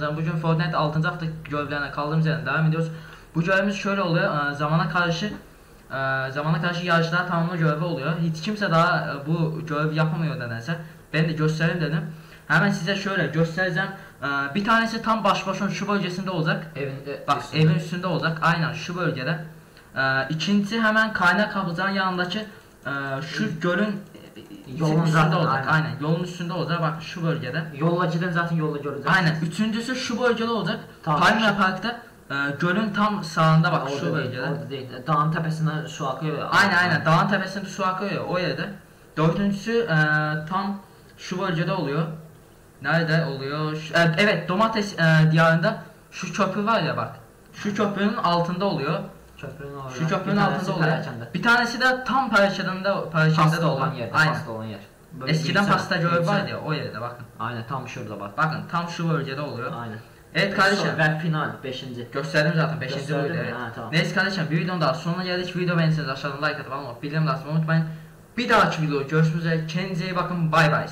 Bugün Fortnite 6. hafta görevlerine kaldığımız yerden devam ediyoruz. Bu görevimiz şöyle oluyor. e, Zamana karşı e, zamana karşı yarışlar tamamlama görevi oluyor. Hiç kimse daha e, bu görevi yapamıyor nedense. Ben de göstereyim dedim. Hemen size şöyle göstereceğim. Bir tanesi tam baş başın şu bölgesinde olacak. Evinde Bak üstünde. evin üstünde olacak. Aynen şu bölgede. İkincisi hemen kaynak havuzunun yanındaki şu gölün Yolun üstünde zaten, olacak. aynen. Aynen. Yolun üstünde olacak. Bak şu bölgede. Yolla gidin zaten yolda göreceğiz. Aynen. Üçüncüsü şu bölgede olacak. Tamam. Palmiye Park'ta e, gölün tam sağında bak orada şu değil, bölgede. Orada değil. Dağın tepesinden su akıyor. ya. Aynen aynen. Dağın tepesinde su akıyor ya o yerde. Dördüncüsü e, tam şu bölgede oluyor. Nerede oluyor? Şu- e, evet domates e, diyarında şu köprü var ya bak. Şu köprünün altında oluyor. Köprünün orada. Şu köprünün altında oluyor. Bir tanesi de tam Perşembe'de Perşembe'de de olan yerde. Aynen. Pasta olan yer. Böyle Eskiden pasta büyüksene. vardı ya o yerde bakın. Aynen tam şurada bak. Bakın tam şu bölgede oluyor. Aynen. Evet kardeşim. Son Ve final 5. Gösterdim zaten 5. Gösterdin buydu evet. Ha, tamam. Neyse kardeşim bir videonun daha sonuna geldik. Video beğenirseniz aşağıdan like atıp ama bildirim atmayı unutmayın. Bir dahaki videoda görüşmek üzere. Kendinize iyi bakın. Bay bay.